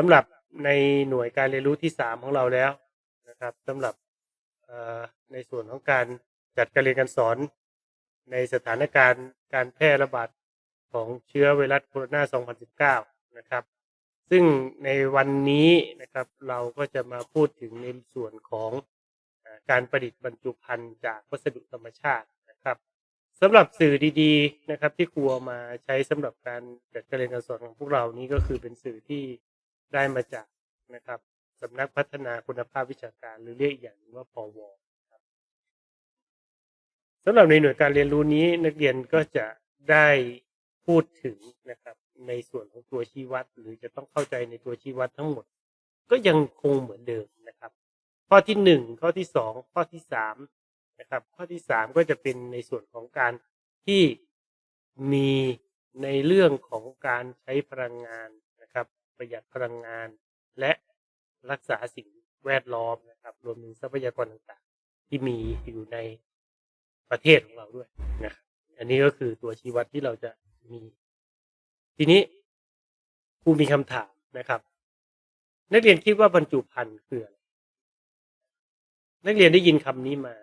สำหรับในหน่วยการเรียนรู้ที่สามของเราแล้วนะครับสำหรับในส่วนของการจัดการเรียนการสอน ในสถานการณ์การแพร่ระบาดของเชื้อไวรัสโคโรนา 2019 นะครับ ซึ่งในวันนี้นะครับเราก็จะมาพูดถึงในส่วนของการประดิษฐ์บรรจุภัณฑ์จากวัสดุธรรมชาตินะครับสำหรับสื่อดีๆนะครับที่ครูเอามาใช้สำหรับการจัดการเรียนการสอนของพวกเรานี้ก็คือเป็นสื่อที่ ได้มาจากนะครับสำนักพัฒนาคุณภาพวิชาการหรือเรียกอีกอย่างหนึ่งว่าพวครับสำหรับในหน่วยการเรียนรู้นี้นักเรียนก็จะได้พูดถึงนะครับ ในส่วนของตัวชี้วัด หรือจะต้องเข้าใจในตัวชี้วัดทั้งหมด ก็ยังคงเหมือนเดิมนะครับ ข้อที่หนึ่งข้อที่สองข้อที่สามนะครับ ข้อที่สามก็จะเป็นในส่วนของการที่มีในเรื่องของการใช้พลังงาน ประหยัดพลังงาน และรักษาสิ่งแวดล้อมนะครับ รวมถึงทรัพยากรต่างๆ ที่มีอยู่ในประเทศของเราด้วยนะครับอันนี้ก็คือตัวชี้วัดที่เราจะมี ทีนี้ครูมีคำถามนะครับ นักเรียนคิดว่าบรรจุภัณฑ์คืออะไรนักเรียนได้ยินคำนี้มา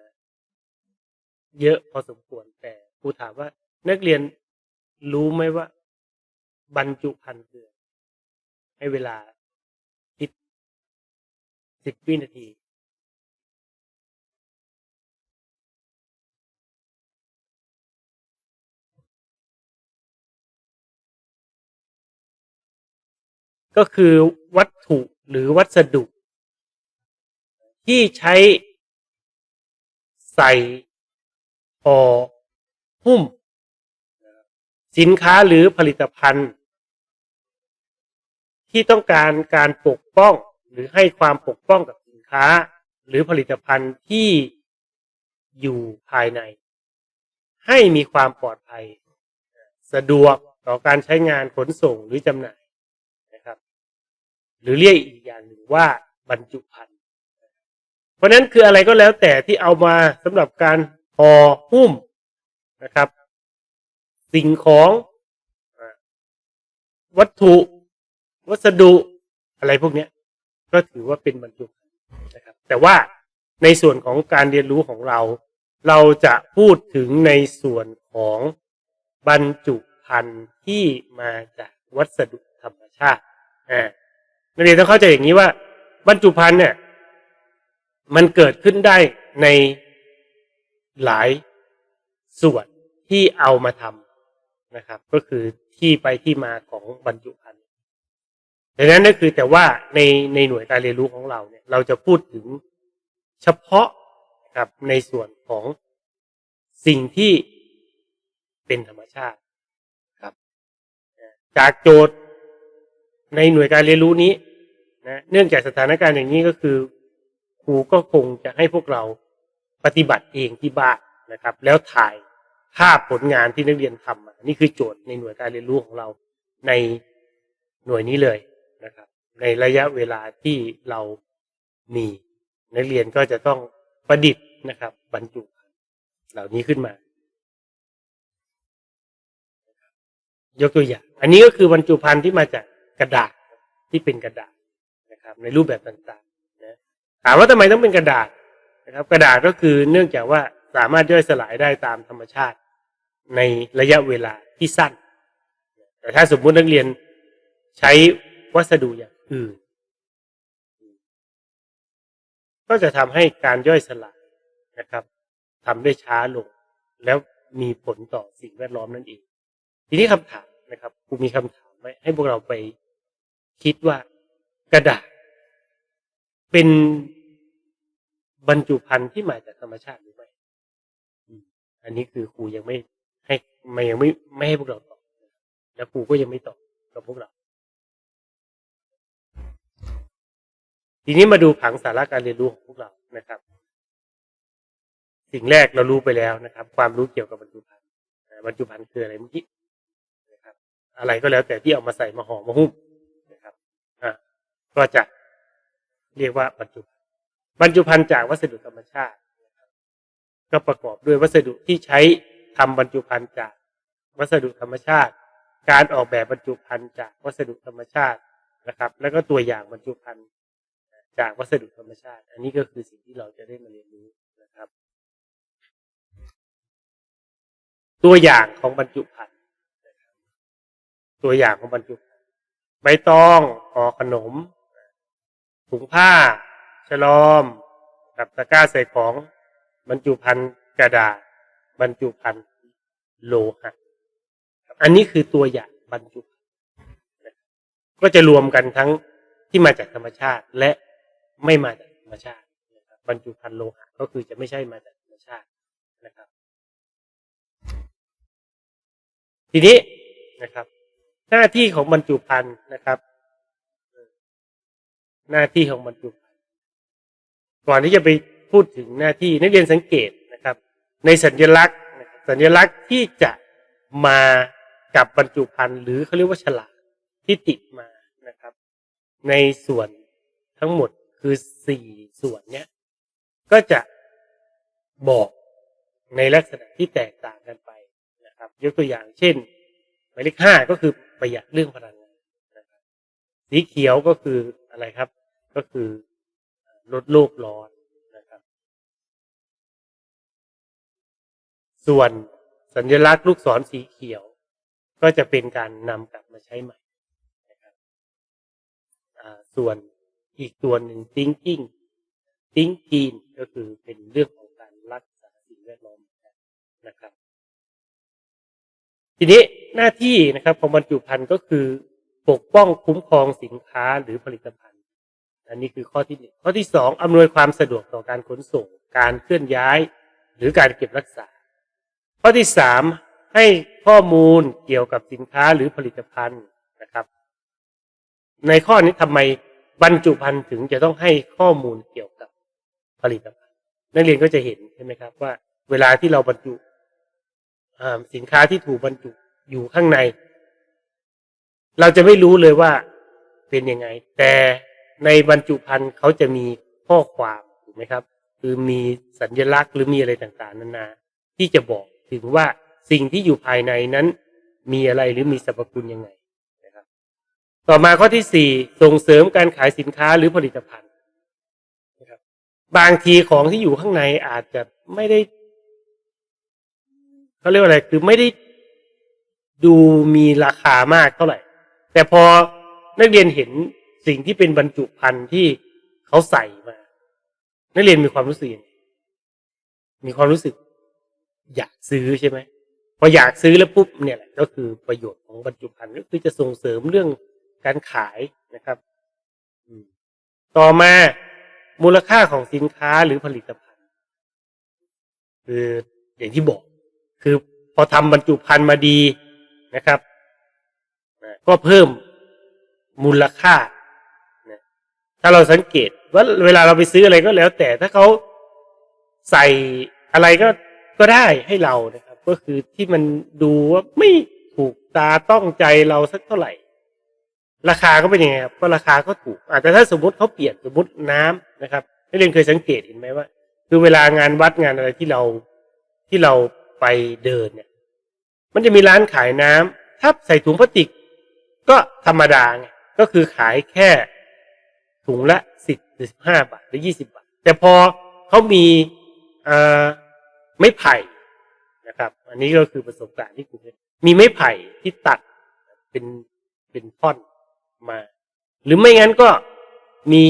เยอะพอสมควรแต่ครูถามว่า นักเรียนรู้ไหมว่า บรรจุภัณฑ์คืออะไร ให้เวลาคิดสิบวินาทีก็คือวัตถุหรือวัสดุ ที่ใช้ใส่ห่อหุ้ม สินค้าหรือผลิตภัณฑ์ ที่ต้องการการปกป้องหรือให้ความปกป้องกับสินค้า หรือผลิตภัณฑ์ที่อยู่ภายใน ให้มีความปลอดภัย สะดวกต่อการใช้งานขนส่งหรือจำหน่ายนะครับ หรือเรียกอีกอย่างหนึ่งว่าบรรจุภัณฑ์เพราะนั้นคืออะไรก็แล้วแต่ที่เอามาสำหรับการห่อหุ้มนะครับ สิ่งของวัตถุ วัสดุอะไรพวกเนี้ย ก็ถือว่าเป็นบรรจุภัณฑ์นะครับ แต่ว่าในส่วนของการเรียนรู้ของเรา เราจะพูดถึงในส่วนของบรรจุภัณฑ์ที่มาจากวัสดุธรรมชาติอ่านักเรียนต้องเข้าใจอย่างนี้ว่า บรรจุภัณฑ์เนี่ย มันเกิดขึ้นได้ในหลายส่วนที่เอามาทำนะครับ ก็คือที่ไปที่มาของบรรจุภัณฑ์ ดังนั้นนั่นคือแต่ว่าในในหน่วยการเรียนรู้ของเราเนี่ย เราจะพูดถึงเฉพาะครับในส่วนของสิ่งที่เป็นธรรมชาติครับ จากโจทย์ในหน่วยการเรียนรู้นี้นะเนื่องจากสถานการณ์อย่างนี้ก็คือครูก็คงจะให้พวกเราปฏิบัติเองที่บ้านนะครับ แล้วถ่ายภาพผลงานที่นักเรียนทำนี่คือโจทย์ในหน่วยการเรียนรู้ของเราในหน่วยนี้เลย นะครับ ในระยะเวลาที่เรามีนักเรียนก็จะต้องประดิษฐ์นะครับ บรรจุภัณฑ์เหล่านี้ขึ้นมา ยกตัวอย่าง อันนี้ก็คือบรรจุภัณฑ์ที่มาจากกระดาษที่เป็นกระดาษนะครับ ในรูปแบบต่างๆนะถามว่าทำไมต้องเป็นกระดาษนะครับ กระดาษก็คือเนื่องจากว่าสามารถย่อยสลายได้ตามธรรมชาติ ในระยะเวลาที่สั้น แต่ถ้าสมมุตินักเรียนใช้ วัสดุอย่างอื่น ก็จะทำให้การย่อยสลายนะครับทำได้ช้าลง แล้วมีผลต่อสิ่งแวดล้อมนั่นเอง ทีนี้คำถามนะครับครูมีคำถามไว้ให้พวกเราไปคิดว่ากระดาษ เป็นบรรจุภัณฑ์ที่มาจากธรรมชาติหรือไม่ อันนี้คือครูยังไม่ให้ไม่ยังไม่ไม่ให้พวกเราตอบ แล้วครูก็ยังไม่ตอบกับพวกเรา ทีนี้มาดูผังสาระการเรียนรู้ของพวกเรานะครับ สิ่งแรกเรารู้ไปแล้วนะครับ ความรู้เกี่ยวกับบรรจุภัณฑ์บรรจุภัณฑ์คืออะไรเมื่อกี้นะครับ อะไรก็แล้วแต่ที่เอามาใส่มาห่อมาหุ้มนะครับอ่าก็จะเรียกว่าบรรจุภัณฑ์บรรจุภัณฑ์จากวัสดุธรรมชาติ ก็ประกอบด้วยวัสดุที่ใช้ทำบรรจุภัณฑ์จากวัสดุธรรมชาติ การออกแบบบรรจุภัณฑ์จากวัสดุธรรมชาตินะครับ แล้วก็ตัวอย่างบรรจุภัณฑ์ จากวัสดุธรรมชาติ อันนี้ก็คือสิ่งที่เราจะได้มาเรียนรู้นะครับ ตัวอย่างของบรรจุภัณฑ์ตัวอย่างของบรรจุภัณฑ์ใบตองห่อขนมถุงผ้า ฉลอมกับตะกร้าใส่ของบรรจุภัณฑ์กระดาษบรรจุภัณฑ์โลหะอันนี้คือตัวอย่างบรรจุภัณฑ์ก็จะรวมกันทั้งที่มาจากธรรมชาติและ ไม่มาจากธรรมชาตินะครับบรรจุภัณฑ์โลหะก็คือจะไม่ใช่มาจากธรรมชาตินะครับ ทีนี้นะครับ หน้าที่ของบรรจุภัณฑ์นะครับ หน้าที่ของบรรจุภัณฑ์ก่อนที่จะไปพูดถึงหน้าที่นักเรียนสังเกตนะครับ ในสัญลักษณ์ สัญลักษณ์ที่จะมากับบรรจุภัณฑ์หรือเขาเรียกว่าฉลากที่ติดมานะครับ ในส่วนทั้งหมด คือสี่ส่วนเนี้ยก็จะบอกในลักษณะที่แตกต่างกันไปนะครับ ยกตัวอย่างเช่น หมายเลขห้าก็คือประหยัดเรื่องพลังงานนะครับสีเขียวก็คืออะไรครับ ก็คือลดโลกร้อนนะครับ ส่วนสัญลักษณ์ลูกศรสีเขียว ก็จะเป็นการนำกลับมาใช้ใหม่นะครับส่วน อีกตัวหนึ่ง thinking thinking ก็คือเป็นเรื่องของการรักษาสิ่งแวดล้อมนะครับ ทีนี้หน้าที่นะครับของบรรจุภัณฑ์ก็คือปกป้องคุ้มครองสินค้าหรือผลิตภัณฑ์ อันนี้คือข้อที่หนึ่งข้อที่สองอำนวยความสะดวกต่อการขนส่ง การเคลื่อนย้าย หรือการเก็บรักษา ข้อที่สามให้ข้อมูลเกี่ยวกับสินค้าหรือผลิตภัณฑ์นะครับ ในข้อนี้ทำไม บรรจุภัณฑ์ถึงจะต้องให้ข้อมูลเกี่ยวกับผลิตภัณฑ์นักเรียนก็จะเห็นใช่ไหมครับ ว่า เวลาที่เราบรรจุสินค้าที่ถูกบรรจุอยู่ข้างใน เราจะไม่รู้เลยว่าเป็นยังไง แต่ในบรรจุภัณฑ์เขาจะมีข้อความถูกไหมครับ คือมีสัญลักษณ์หรือมีอะไรต่างๆนานา ที่จะบอกถึงว่าสิ่งที่อยู่ภายในนั้น มีอะไรหรือมีสรรพคุณยังไง ต่อมาข้อที่สี่ส่งเสริมการขายสินค้าหรือผลิตภัณฑ์นะครับ บางทีของที่อยู่ข้างในอาจจะไม่ได้เขาเรียกว่าอะไร คือไม่ได้ดูมีราคามากเท่าไหร่ แต่พอนักเรียนเห็นสิ่งที่เป็นบรรจุภัณฑ์ที่เขาใส่มา นักเรียนมีความรู้สึกมีความรู้สึก อยากซื้อใช่ไหมพออยากซื้อแล้วปุ๊บเนี่ยแหละก็คือประโยชน์ของบรรจุภัณฑ์ก็คือจะส่งเสริมเรื่อง การขายนะครับต่อมามูลค่าของสินค้าหรือผลิตภัณฑ์ คืออย่างที่บอก คือพอทำบรรจุภัณฑ์มาดีนะครับก็เพิ่มมูลค่าถ้าเราสังเกตว่าเวลาเราไปซื้ออะไรก็แล้ว แต่ถ้าเขาใส่อะไรก็ก็ได้ให้เรานะครับ ก็คือที่มันดูว่าไม่ถูกตาต้องใจเราสักเท่าไหร่ ราคาก็เป็นยังไงครับก็ราคาก็ถูกอาจจะถ้าสมมติเขาเปลี่ยนสมมติน้ำนะครับนักเรียนเคยสังเกตเห็นไหมว่า คือเวลางานวัดงานอะไรที่เราที่เราไปเดินเนี่ย มันจะมีร้านขายน้ำถ้าใส่ถุงพลาสติก ก็ธรรมดาไงก็คือขายแค่ถุงละสิบหรือสิบห้าบาทหรือยี่สิบาท แต่พอเขามีอ่าไม้ไผ่นะครับ อันนี้ก็คือประสบการณ์ที่ผมมีไม้ไผ่ที่ตัดเป็นเป็นท่อน มา หรือไม่งั้นก็มี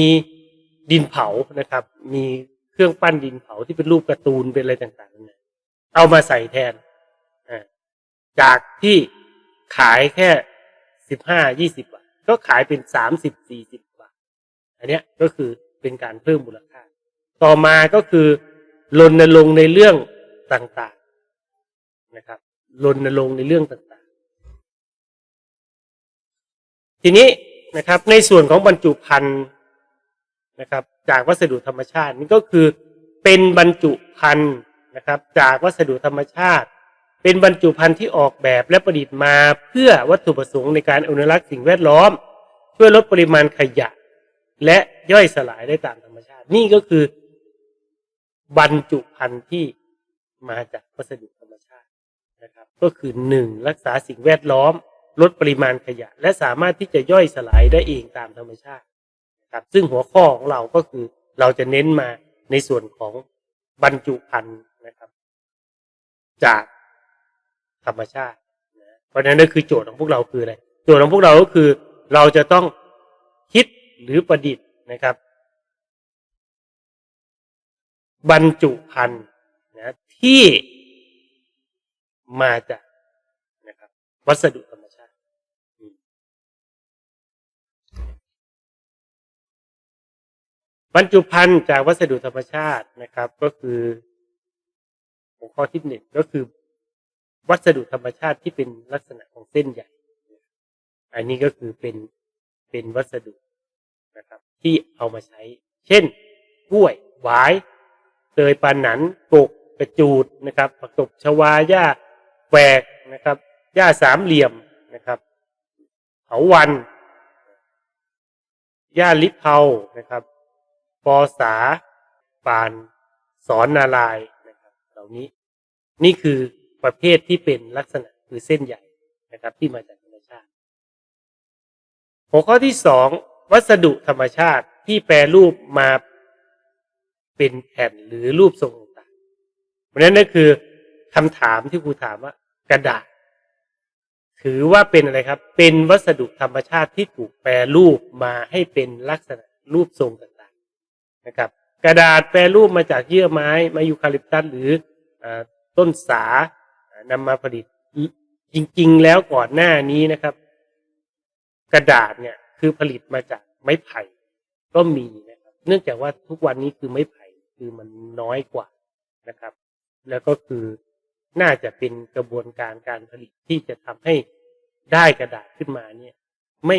ดินเผานะครับ มีเครื่องปั้นดินเผาที่เป็นรูปการ์ตูนเป็นอะไรต่างๆเนี่ยเอามาใส่แทนจากที่ขายแค่สิบห้ายี่สิบาท ก็ขายเป็นสามสิบสี่สิบบาท อันนี้ก็คือเป็นการเพิ่มมูลค่า ต่อมาก็คือรณรงค์ในเรื่องต่างๆนะครับรณรงค์ในเรื่องต่างๆ ทีนี้นะครับในส่วนของบรรจุภัณฑ์นะครับ จากวัสดุธรรมชาตินี่ก็คือเป็นบรรจุภัณฑ์นะครับ จากวัสดุธรรมชาติ เป็นบรรจุภัณฑ์ที่ออกแบบและประดิษฐ์มาเพื่อวัตถุประสงค์ในการอนุรักษ์สิ่งแวดล้อม เพื่อลดปริมาณขยะ และย่อยสลายได้ตามธรรมชาติ นี่ก็คือบรรจุภัณฑ์ที่มาจากวัสดุธรรมชาตินะครับ ก็คือหนึ่งรักษาสิ่งแวดล้อม ลดปริมาณขยะ และสามารถที่จะย่อยสลายได้เองตามธรรมชาติครับซึ่งหัวข้อของเราก็คือเราจะเน้นมาในส่วนของบรรจุภัณฑ์นะครับ จากธรรมชาตินะเพราะฉะนั้นนั่นคือโจทย์ของพวกเราคืออะไรโจทย์ของพวกเราก็คือ เราจะต้องคิดหรือประดิษฐ์นะครับ บรรจุภัณฑ์นะที่มาจากนะครับ วัสดุธรรม บรรจุภัณฑ์จากวัสดุธรรมชาตินะครับ ก็คือหัวข้อที่หนึ่งก็คือ วัสดุธรรมชาติที่เป็นลักษณะของเส้นใหญ่ อันนี้ก็คือเป็นเป็นวัสดุนะครับ ที่เอามาใช้ เช่น กล้วยหวายเตยปานหนันกกกระจูดนะครับผักตบชวาหญ้าแฝกนะครับหญ้าสามเหลี่ยมนะครับเถาวันหญ้าลิบเผานะครับ ปอสาปานสอนนาลายนะครับ เหล่านี้ นี่คือประเภทที่เป็นลักษณะคือเส้นใหญ่นะครับ ที่มาจากธรรมชาติ หัวข้อที่สองวัสดุธรรมชาติที่แปรรูปมาเป็นแผ่นหรือรูปทรงต่างๆเพราะนั้นนั่นคือคำถามที่ครูถามว่ากระดาษ ถือว่าเป็นอะไรครับ เป็นวัสดุธรรมชาติที่ถูกแปรรูปมาให้เป็นลักษณะรูปทรงต่าง นะครับ กระดาษแปรรูปมาจากเยื่อไม้ม้ยูคาลิปตัสหรืออต้นสานำมาผลิตจริง ๆ แล้วก่อนหน้านี้นะครับ กระดาษเนี่ยคือผลิตมาจากไม้ไผ่ก็มีนะครับ เนื่องจากว่าทุกวันนี้คือไม้ไผ่คือมันน้อยกว่านะครับ แล้วก็คือน่าจะเป็นกระบวนการการผลิตที่จะทำให้ได้กระดาษขึ้นมาเนี่ย ไม่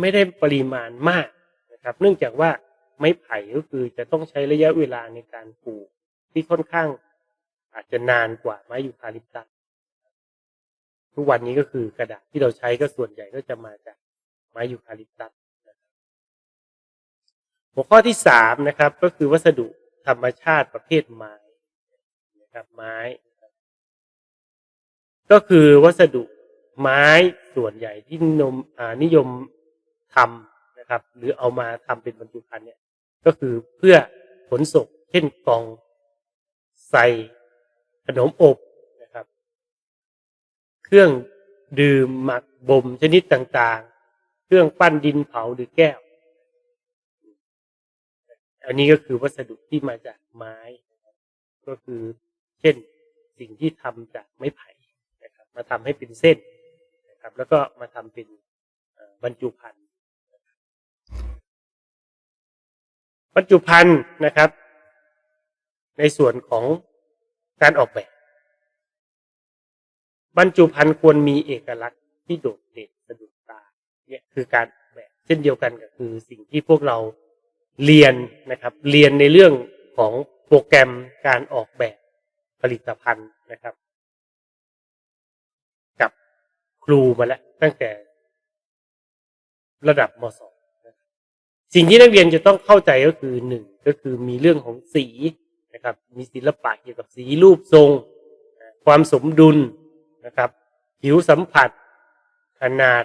ไม่ได้ปริมาณมากนะครับ เนื่องจากว่า ไม้ไผ่ก็คือจะต้องใช้ระยะเวลาในการปลูกที่ค่อนข้าง อาจจะนานกว่าไม้ยูคาลิปตัสทุกวันนี้ก็คือกระดาษที่เราใช้ก็ส่วนใหญ่ก็จะมาจากไม้ยูคาลิปตัสหัวข้อที่สามนะครับ ก็คือวัสดุธรรมชาติประเภทไม้นะครับไม้ ก็คือวัสดุไม้ส่วนใหญ่ที่นิยมนิยมทำนะครับ หรือเอามาทำเป็นบรรจุภัณฑ์เนี่ย ก็คือเพื่อขนส่งเช่นกล่องใส่ขนมอบนะครับ เครื่องดื่มหมักบ่มชนิดต่างๆ เครื่องปั้นดินเผาหรือแก้ว อันนี้ก็คือวัสดุที่มาจากไม้ ก็คือเช่นสิ่งที่ทำจากไม้ไผ่นะครับ มาทำให้เป็นเส้นนะครับ แล้วก็มาทำเป็นบรรจุภัณฑ์ บรรจุภัณฑ์นะครับ ในส่วนของการออกแบบ บรรจุภัณฑ์ควรมีเอกลักษณ์ที่โดดเด่นสะดุดตาเนี่ยคือการออกแบบ เช่นเดียวกันกับคือสิ่งที่พวกเราเรียนนะครับ เรียนในเรื่องของโปรแกรมการออกแบบผลิตภัณฑ์นะครับ กับครูมาแล้วตั้งแต่ระดับมสอง สิ่งที่นักเรียนจะต้องเข้าใจก็คือหนึ่งก็คือมีเรื่องของสีนะครับ มีศิลปะเกี่ยวกับสีรูปทรง ความสมดุลนะครับผิวสัมผัส ขนาด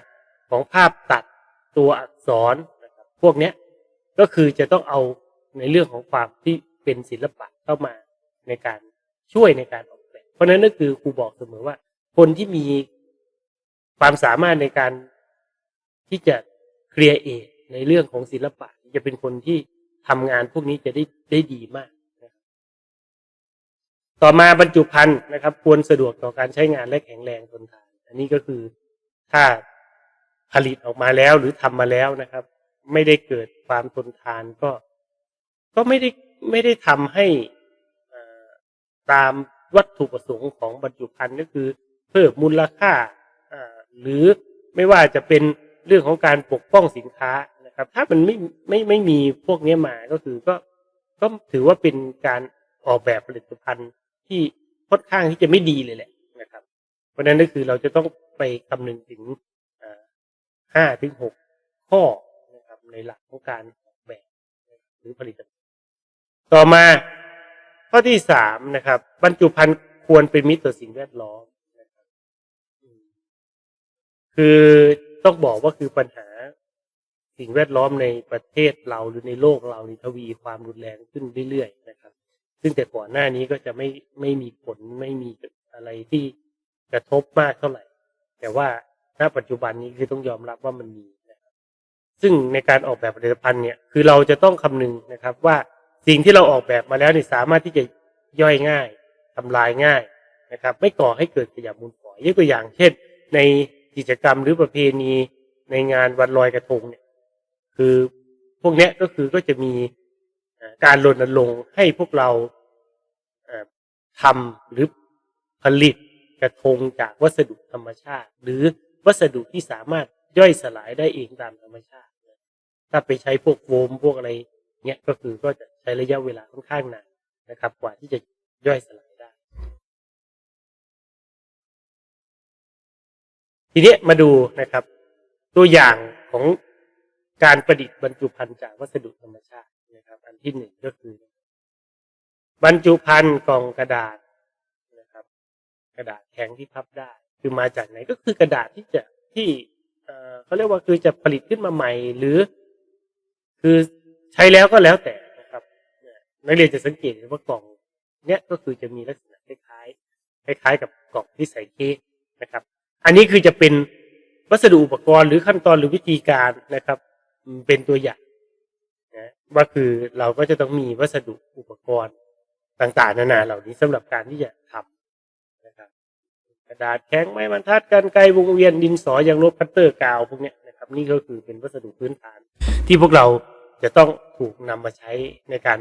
ของภาพตัดตัวอักษรนะครับพวกนี้ก็คือจะต้องเอาในเรื่องของความที่เป็นศิลปะเข้ามาในการช่วยในการออกแบบเพราะฉะนั้นนั่นคือครูบอกเสมอว่า คนที่มีความสามารถในการที่จะเคลียร์เอท ในเรื่องของศิลปะจะเป็นคนที่ทำงานพวกนี้จะได้ได้ดีมาก ต่อมาบรรจุภัณฑ์นะครับ ควรสะดวกต่อการใช้งานและแข็งแรงทนทาน อันนี้ก็คือถ้าผลิตออกมาแล้วหรือทำมาแล้วนะครับ ไม่ได้เกิดความทนทานก็ ก็ไม่ได้ไม่ได้ทำให้ตามวัตถุประสงค์ของบรรจุภัณฑ์ก็คือ เพิ่มมูลค่าหรือไม่ว่าจะเป็นเรื่องของการปกป้องสินค้า ครับ ถ้ามันไม่ไม่ไม่มีพวกนี้มาก็คือก็ก็ถือว่าเป็นการออกแบบผลิตภัณฑ์ที่ค่อนข้างที่จะไม่ดีเลยแหละนะครับ เพราะฉะนั้นก็คือเราจะต้องไปคำนึงถึงห้าถึงหกข้อนะครับในหลักของการออกแบบหรือผลิตภัณฑ์ต่อมาข้อที่สามนะครับ บรรจุภัณฑ์ควรเป็นมิตรต่อสิ่งแวดล้อมนะครับอืมคือต้องบอกว่าคือปัญหา สิ่งแวดล้อมในประเทศเราหรือในโลกเรานี่ทวีความรุนแรงขึ้นเรื่อยๆนะครับ ซึ่งแต่ก่อนหน้านี้ก็จะไม่ไม่มีผลไม่มีอะไรที่กระทบมากเท่าไหร่ แต่ว่าณปัจจุบันนี้คือต้องยอมรับว่ามันมีนะครับซึ่งในการออกแบบผลิตภัณฑ์เนี่ยคือเราจะต้องคำนึงนะครับว่าสิ่งที่เราออกแบบมาแล้วนี่สามารถที่จะย่อยง่ายทำลายง่ายนะครับ ไม่ก่อให้เกิดขยะมูลฝอยยกตัวอย่างเช่น ในกิจกรรมหรือประเพณีในงานวันลอยกระทงเนี่ย คือพวกเนี้ยก็คือก็จะมีการรณรงค์ให้พวกเราทำหรือผลิตกระทงจากวัสดุธรรมชาติ หรือวัสดุที่สามารถย่อยสลายได้เองตามธรรมชาติ ถ้าไปใช้พวกโฟมพวกอะไรเนี้ยก็คือก็จะใช้ระยะเวลาค่อนข้างนานนะครับ กว่าที่จะย่อยสลายได้ ทีนี้มาดูนะครับ ตัวอย่างของ การประดิษฐ์บรรจุภัณฑ์จากวัสดุธรรมชาตินะครับ อันที่หนึ่งก็คือ บรรจุภัณฑ์กล่องกระดาษนะครับ กระดาษแข็งที่พับได้ คือมาจากไหนก็คือกระดาษที่จะที่เขาเรียกว่าคือจะผลิตขึ้นมาใหม่ หรือ คือใช้แล้วก็แล้วแต่นะครับนักเรียนจะสังเกตว่ากล่อง เนี้ยก็คือจะมีลักษณะคล้ายคล้ายๆกับกล่องที่ใส่เค้กนะครับ อันนี้คือจะเป็นวัสดุอุปกรณ์หรือขั้นตอนหรือวิธีการนะครับ เป็นตัวอย่างนะว่าคือเราก็จะต้องมีวัสดุอุปกรณ์ต่างๆนานาเหล่านี้สำหรับการที่จะทำนะครับ กระดาษแข็งไม้บรรทัดกันไกลวงเวียนดินสอยางลบคัตเตอร์กาวพวกเนี้ยนะครับ นี่ก็คือเป็นวัสดุพื้นฐาน ที่พวกเราจะต้องถูกนำมาใช้ในการ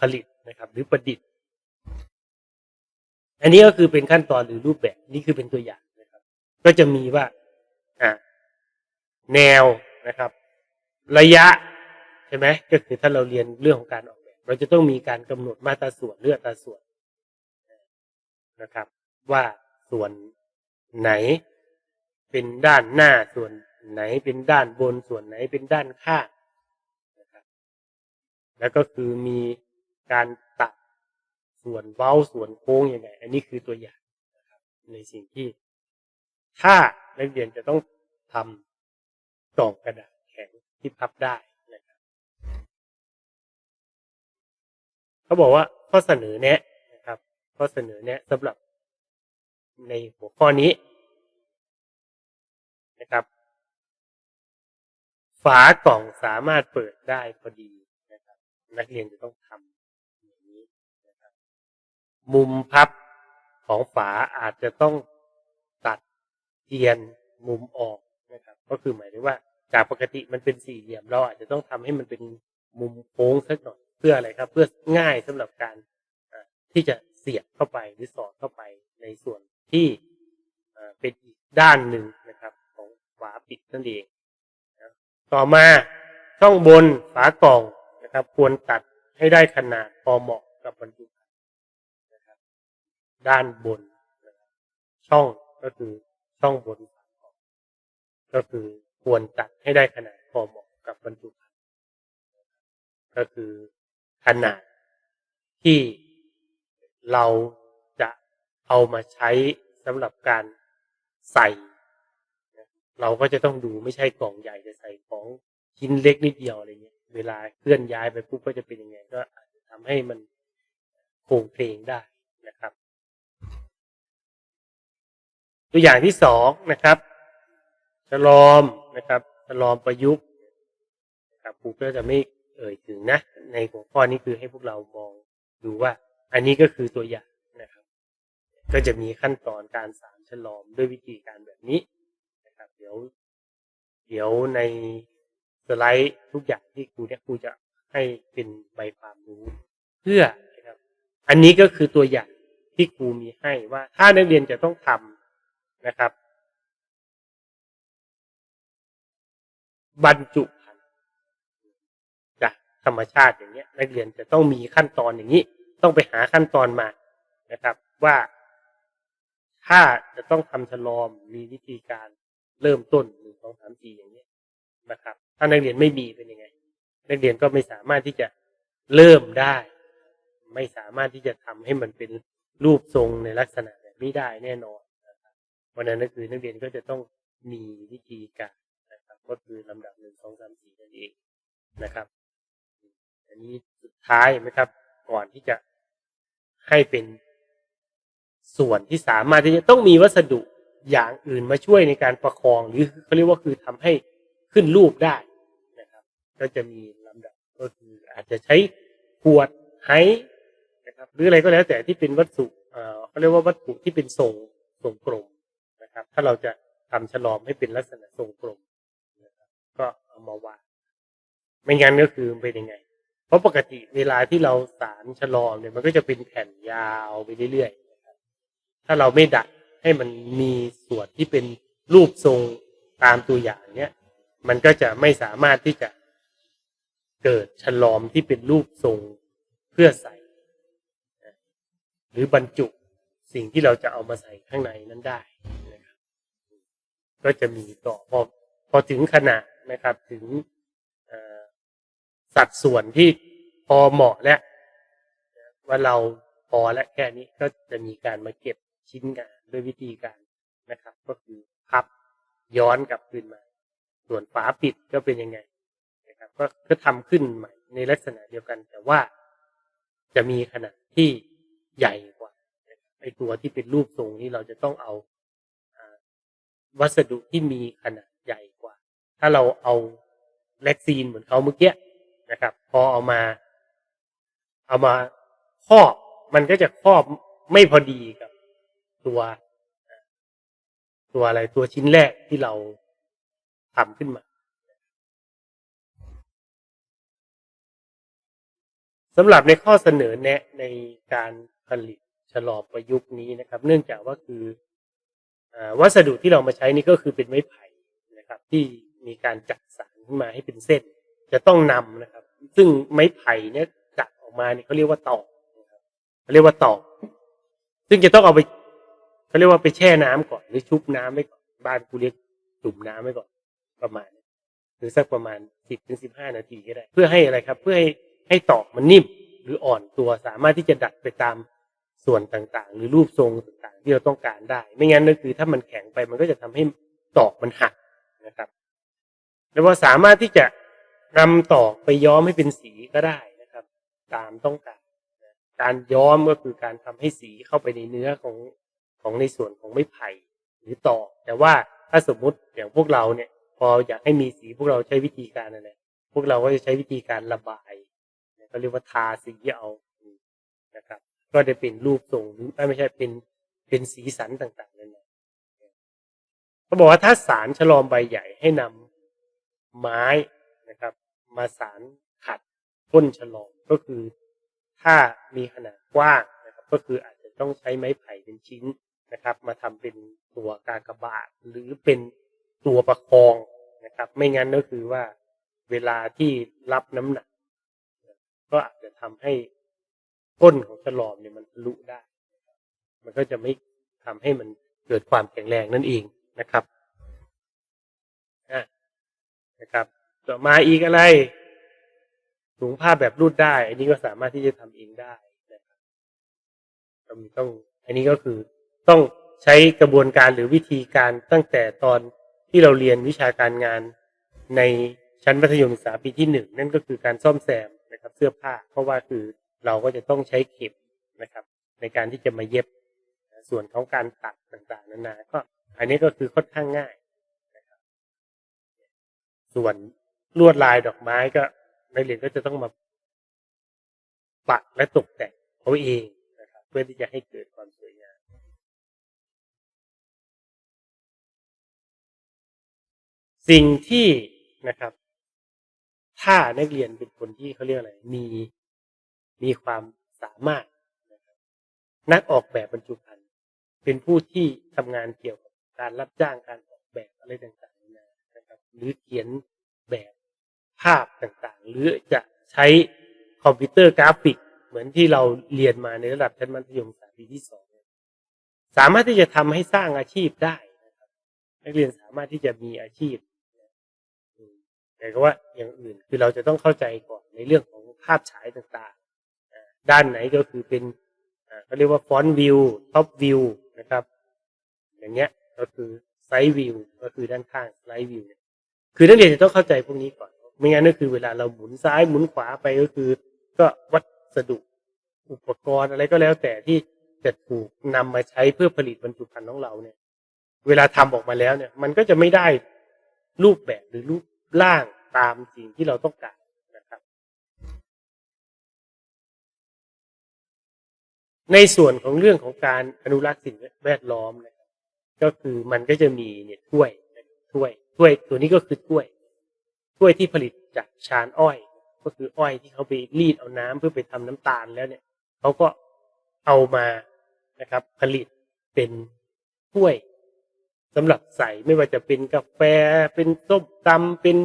ผลิตนะครับ หรือประดิษฐ์ อันนี้ก็คือเป็นขั้นตอนหรือรูปแบบนี่คือเป็นตัวอย่างนะครับ ก็จะมีว่าอ่าแนวนะครับ ระยะใช่ไหมก็คือถ้าเราเรียนเรื่องของการออกแบบ เราจะต้องมีการกำหนดมาตราส่วนเลือกตราส่วนนะครับ ว่าส่วนไหนเป็นด้านหน้าส่วนไหนเป็นด้านบนส่วนไหนเป็นด้านข้างนะครับแล้วก็คือมีการตัดส่วนเว้าส่วนโค้งยังไง อันนี้คือตัวอย่างนะครับในสิ่งที่ ถ้านักเรียนจะต้องทำกล่องกระดาษ ที่พับได้นะครับเขาบอกว่าข้อเสนอแนะนะครับ ข้อเสนอแนะสำหรับในหัวข้อนี้นะครับ ฝากล่องสามารถเปิดได้พอดีนะครับ นักเรียนจะต้องทำอย่างนี้นะครับ มุมพับของฝาอาจจะต้องตัดเทียนมุมออกนะครับ ก็คือหมายถึงว่า จากปกติมันเป็นสี่เหลี่ยมเราอาจจะต้องทำให้มันเป็นมุมโค้งสักหน่อยเพื่ออะไรครับ เพื่อง่ายสำหรับการที่จะเสียบเข้าไปหรือสอดเข้าไปในส่วนที่เป็นอีกด้านหนึ่งนะครับ ของฝาปิดนั่นเองนะต่อมาช่องบนฝากล่องนะครับ ควรตัดให้ได้ขนาดพอเหมาะกับบรรจุภัณฑ์นะครับ ด้านบนช่องก็คือช่องบนฝากล่องก็คือ ควรตัดให้ได้ขนาดพอเหมาะกับบรรจุภัณฑ์ก็คือขนาดที่เราจะเอามาใช้สำหรับการใส่ เราก็จะต้องดูไม่ใช่กล่องใหญ่จะใส่ของชิ้นเล็กนิดเดียวอะไรเงี้ย เวลาเคลื่อนย้ายไปปุ๊บก็จะเป็นยังไง ก็อาจจะทำให้มันโครงเพลงได้นะครับ ตัวอย่างที่สองนะครับ ฉลอมนะครับฉลอมประยุกต์นะครับครูก็จะไม่เอ่ยถึงนะ ในหัวข้อนี้คือให้พวกเรามองดูว่า อันนี้ก็คือตัวอย่างนะครับ ก็จะมีขั้นตอนการสารฉลอมด้วยวิธีการแบบนี้นะครับ เดี๋ยว เดี๋ยวในสไลด์ทุกอย่างที่ครูเนี่ยครูจะให้เป็นใบความรู้ เพื่อนะครับ อันนี้ก็คือตัวอย่างที่ครูมีให้ว่าถ้านักเรียนจะต้องทำนะครับ บรรจุภัณฑ์จากธรรมชาติอย่างเงี้ย นักเรียนจะต้องมีขั้นตอนอย่างนี้ ต้องไปหาขั้นตอนมานะครับ ว่าถ้าจะต้องทำฉลอมมีวิธีการเริ่มต้นหนึ่งสองสามสี่อย่างเงี้ยนะครับ ถ้านักเรียนไม่มีเป็นยังไง นักเรียนก็ไม่สามารถที่จะเริ่มได้ ไม่สามารถที่จะทำให้มันเป็นรูปทรงในลักษณะแบบนี้ได้แน่นอนนะครับเพราะฉะนั้นก็คือนักเรียนก็จะต้องมีวิธีการ ก็คือลำดับหนึ่งสองสามสี่นั่นเองนะครับ อันนี้สุดท้ายนะครับ ก่อนที่จะให้เป็นส่วนที่สามารถที่จะต้องมีวัสดุอย่างอื่นมาช่วยในการประคอง หรือเขาเรียกว่าคือทำให้ขึ้นรูปได้นะครับ ก็จะมีลำดับก็คืออาจจะใช้ขวดไหนะครับ หรืออะไรก็แล้วแต่ที่เป็นวัสดุเอ่อเขาเรียกว่าวัตถุที่เป็นทรงทรงกลมนะครับ ถ้าเราจะทำฉลอมให้เป็นลักษณะทรงกลม ก็เอามาวางไม่งั้นก็คือเป็นยังไง เพราะปกติเวลาที่เราสารฉลอมเนี่ยมันก็จะเป็นแผ่นยาวไปเรื่อยๆถ้าเราไม่ดัดให้มันมีส่วนที่เป็นรูปทรงตามตัวอย่างเนี้ยมันก็จะไม่สามารถที่จะเกิดฉลอมที่เป็นรูปทรงเพื่อใส่ หรือบรรจุสิ่งที่เราจะเอามาใส่ข้างในนั้นได้นะครับก็จะมีต่อพอพอถึงขนาด นะครับ ถึงสัดส่วนที่พอเหมาะแล้วว่าเราพอและแค่นี้ก็จะมีการมาเก็บชิ้นงานด้วยวิธีการนะครับ ก็คือพับย้อนกลับคืนมา ส่วนฝาปิดก็เป็นยังไงนะครับ ก็ก็ทำขึ้นใหม่ในลักษณะเดียวกัน แต่ว่าจะมีขนาดที่ใหญ่กว่าไอตัวที่เป็นรูปทรงนี้เราจะต้องเอาวัสดุที่มีขนาด ถ้าเราเอาแล็กซีนเหมือนเขาเมื่อกี้นะครับ พอเอามา เอามาครอบมันก็จะครอบไม่พอดีกับ ตัว ตัวอะไรตัวชิ้นแรกที่เราทำขึ้นมาสำหรับในข้อเสนอแนะในการผลิตฉลอมประยุกต์นี้นะครับ เนื่องจากว่าคืออวัสดุที่เรามาใช้นี่ก็คือเป็นไม้ไผ่นะครับ ที่ มีการจัดสารขึ้นมาให้เป็นเส้น จะต้องนำนะครับ ซึ่งไม้ไผ่เนี่ยจัดออกมาเนี่ยเขาเรียกว่าตอกนะครับเขาเรียกว่าตอก ซึ่งจะต้องเอาไปเขาเรียกว่าไปแช่น้ำก่อนหรือชุบน้ำไว้ก่อนบ้านกูเรียกจุ่มน้ำไว้ก่อนประมาณ หรือสักประมาณสิบถึงสิบห้านาทีก็ได้ เพื่อให้อะไรครับ เพื่อให้ให้ตอกมันนิ่มหรืออ่อนตัวสามารถที่จะดัดไปตามส่วนต่างๆ หรือรูปทรงต่างๆ ที่เราต้องการได้ ไม่งั้นก็คือถ้ามันแข็งไปมันก็จะทำให้ตอกมันหักนะครับ แล้วว่าสามารถที่จะนำตอกไปย้อมให้เป็นสีก็ได้นะครับ ตามต้องการนะการย้อมก็คือการทำให้สีเข้าไปในเนื้อของของในส่วนของไม้ไผ่หรือตอก แต่ว่าถ้าสมมุติอย่างพวกเราเนี่ย พออยากให้มีสีพวกเราใช้วิธีการอะไรพวกเราก็จะใช้วิธีการระบายเขาเรียกว่าทาสีเอานะครับ ก็จะเป็นรูปทรงหรือไม่ใช่เป็นเป็นสีสันต่างๆนั่นเองเขาบอกว่าถ้าสารฉลอมใบใหญ่ให้นำ ไม้นะครับ มาสารขัดก้นฉลอมก็คือถ้ามีขนาดกว้างนะครับ ก็คืออาจจะต้องใช้ไม้ไผ่เป็นชิ้นนะครับ มาทำเป็นตัวกากบาทหรือเป็นตัวประคองนะครับ ไม่งั้นก็คือว่าเวลาที่รับน้ำหนัก ก็อาจจะทำให้ก้นของฉลอมเนี่ยมันทะลุได้ มันก็จะไม่ทำให้มันเกิดความแข็งแรงนั่นเองนะครับอะ นะครับ ต่อมาอีกอะไรถุงผ้าแบบรูดได้ อันนี้ก็สามารถที่จะทำเองได้นะครับต้องต้อง อันนี้ก็คือต้องใช้กระบวนการหรือวิธีการตั้งแต่ตอนที่เราเรียนวิชาการงานในชั้นมัธยมศึกษาปีที่หนึ่งนั่นก็คือการซ่อมแซมนะครับ เสื้อผ้า เพราะว่าคือเราก็จะต้องใช้เข็มนะครับ ในการที่จะมาเย็บส่วนของการตัดต่างๆนานาก็อันนี้ก็คือค่อนข้างง่าย ส่วนลวดลายดอกไม้ก็นักเรียนก็จะต้องมาปักและตกแต่งเขาเองนะครับเพื่อที่จะให้เกิดความสวยงามสิ่งที่นะครับ ถ้านักเรียนเป็นคนที่เขาเรียกอะไรมีมีความสามารถนะครับนักออกแบบบรรจุภัณฑ์เป็นผู้ที่ทำงานเกี่ยวกับการรับจ้างการออกแบบอะไรต่าง หรือเขียนแบบภาพต่างๆ หรือจะใช้คอมพิวเตอร์กราฟิก เหมือนที่เราเรียนมาในระดับชั้นมัธยมศึกษาปีที่สองสามารถที่จะทำให้สร้างอาชีพได้นะครับนักเรียนสามารถที่จะมีอาชีพแต่ก็ว่าอย่างอื่นคือเราจะต้องเข้าใจก่อนในเรื่องของภาพฉายต่างๆ ด้านไหนก็คือเป็นเขาเรียกว่าฟอนต์วิวท็อปวิวนะครับ อย่างเงี้ยก็คือ Slide View ก็คือด้านข้าง Slide View เนี่ย คือนักเรียนจะต้องเข้าใจพวกนี้ก่อน ไม่งั้นก็คือเวลาเราหมุนซ้ายหมุนขวาไปก็คือ ก็วัสดุอุปกรณ์อะไรก็แล้วแต่ที่จะถูกนำมาใช้เพื่อผลิตบรรจุภัณฑ์ของเราเนี่ย เวลาทำออกมาแล้วเนี่ย มันก็จะไม่ได้รูปแบบหรือรูปร่างตามสิ่งที่เราต้องการนะครับ ในส่วนของเรื่องของการอนุรักษ์สิ่งแวดล้อมนะครับก็คือมันก็จะมีเนี่ยถ้วยถ้วย ถ้วยตัวนี้ก็คือถ้วยถ้วยที่ผลิตจากชานอ้อย ก็คืออ้อยที่เขาไปรีดเอาน้ำเพื่อไปทำน้ำตาลแล้วเนี่ยเขาก็เอามานะครับ ผลิตเป็นถ้วยสำหรับใส่ไม่ว่าจะเป็นกาแฟเป็นส้มตำเป็น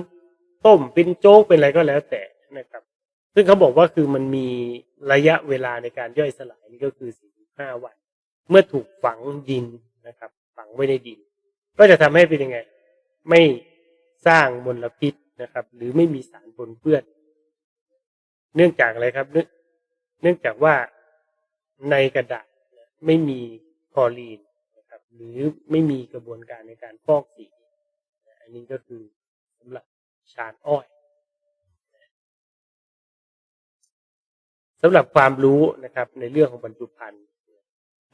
ต้มเป็นโจ๊กเป็นอะไรก็แล้วแต่นะครับ ซึ่งเขาบอกว่าคือมันมีระยะเวลาในการย่อยสลายนี่ก็คือ45วัน เมื่อถูกฝังดินนะครับ ฝังไว้ในดิน ก็จะทำให้เป็นยังไง ไม่สร้างมลพิษนะครับ หรือไม่มีสารปนเปื้อน เนื่องจากอะไรครับ เนื่องจากว่าในกระดาษไม่มีคลอรีนนะครับ หรือไม่มีกระบวนการในการฟอกสีอันนี้ก็คือสำหรับชานอ้อยสำหรับความรู้นะครับ ในเรื่องของบรรจุภัณฑ์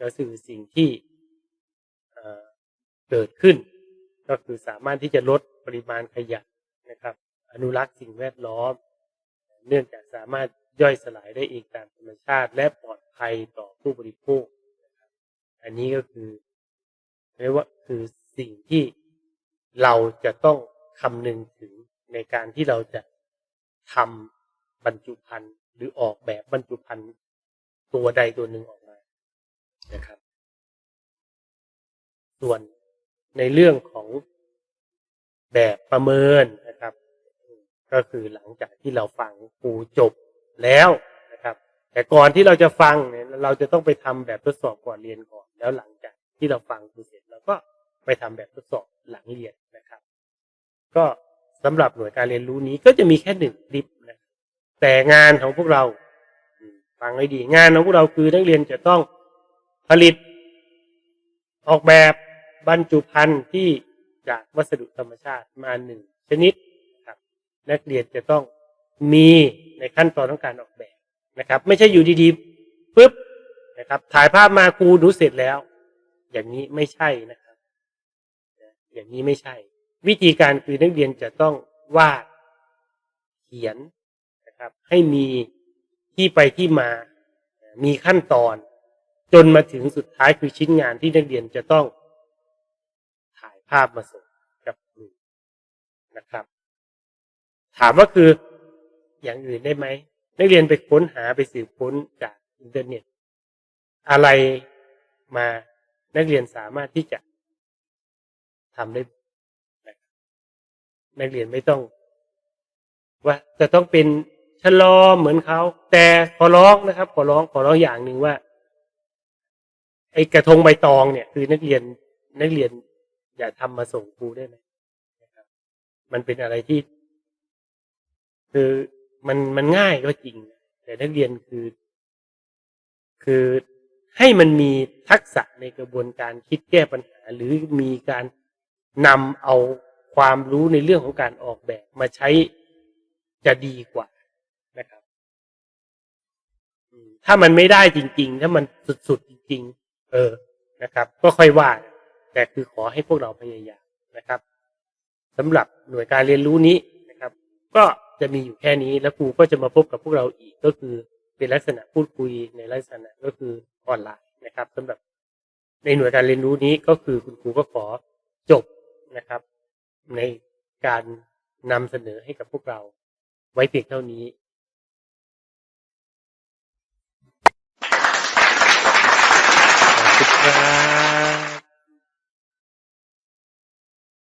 ก็คือสิ่งที่เกิดขึ้น ก็คือสามารถที่จะลดปริมาณขยะนะครับ อนุรักษ์สิ่งแวดล้อม เนื่องจากสามารถย่อยสลายได้เองตามธรรมชาติ และปลอดภัยต่อผู้บริโภค อันนี้ก็คือเรียกว่าคือสิ่งที่เราจะต้องคำนึงถึงในการที่เราจะทำบรรจุภัณฑ์หรือออกแบบบรรจุภัณฑ์ตัวใดตัวหนึ่งออกมานะครับ ส่วน ในเรื่องของแบบประเมินนะครับ ก็คือหลังจากที่เราฟังครูจบแล้วนะครับ แต่ก่อนที่เราจะฟังเนี่ยเราจะต้องไปทำแบบทดสอบก่อนเรียนก่อน แล้วหลังจากที่เราฟังครูเสร็จเราก็ไปทำแบบทดสอบหลังเรียนนะครับ ก็สำหรับหน่วยการเรียนรู้นี้ก็จะมีแค่หนึ่งคลิปนะแต่งานของพวกเราฟังให้ดีงานของพวกเราคือนักเรียนจะต้องผลิตออกแบบ บรรจุภัณฑ์ที่จากวัสดุธรรมชาติมาหนึ่งชนิดครับ นักเรียนจะต้องมีในขั้นตอนของการออกแบบนะครับ ไม่ใช่อยู่ดีๆปุ๊บนะครับ ถ่ายภาพมาครูดูเสร็จแล้ว อย่างนี้ไม่ใช่นะครับ อย่างนี้ไม่ใช่ วิธีการคือนักเรียนจะต้องวาดเขียนนะครับ ให้มีที่ไปที่มา มีขั้นตอน จนมาถึงสุดท้ายคือชิ้นงานที่นักเรียนจะต้องายภาพมาส่งกับครูนะครับ ถามว่าคืออย่างอื่นได้ไหมนักเรียนไปค้นหาไปสืบค้นจากอินเทอร์เน็ต อะไรมานักเรียนสามารถที่จะทำได้นะครับนักเรียนไม่ต้อง ว่าจะต้องเป็นชะลอเหมือนเขา แต่ขอร้องนะครับ ขอร้องขอร้องอย่างหนึ่งว่า ไอ้กระทงใบตองเนี่ย คือนักเรียนนักเรียน อย่าทำมาส่งครูได้ไหมนะครับ มันเป็นอะไรที่ คือมันมันง่ายก็จริง แต่นักเรียนคือ คือให้มันมีทักษะในกระบวนการคิดแก้ปัญหา หรือมีการนำเอาความรู้ในเรื่องของการออกแบบมาใช้จะดีกว่านะครับถ้ามันไม่ได้จริง ๆ ถ้ามันสุดๆจริง ๆ เออนะครับ ก็ค่อยว่า แต่คือขอให้พวกเราพยายามนะครับสำหรับหน่วยการเรียนรู้นี้นะครับ ก็จะมีอยู่แค่นี้แล้วครูก็จะมาพบกับพวกเราอีกก็คือเป็นลักษณะพูดคุยในลักษณะก็คือออนไลน์นะครับสำหรับในหน่วยการเรียนรู้นี้ก็คือคุณครูก็ขอจบนะครับ ในการนำเสนอให้กับพวกเรา ไว้เพียงเท่านี้ ขอบคุณครับ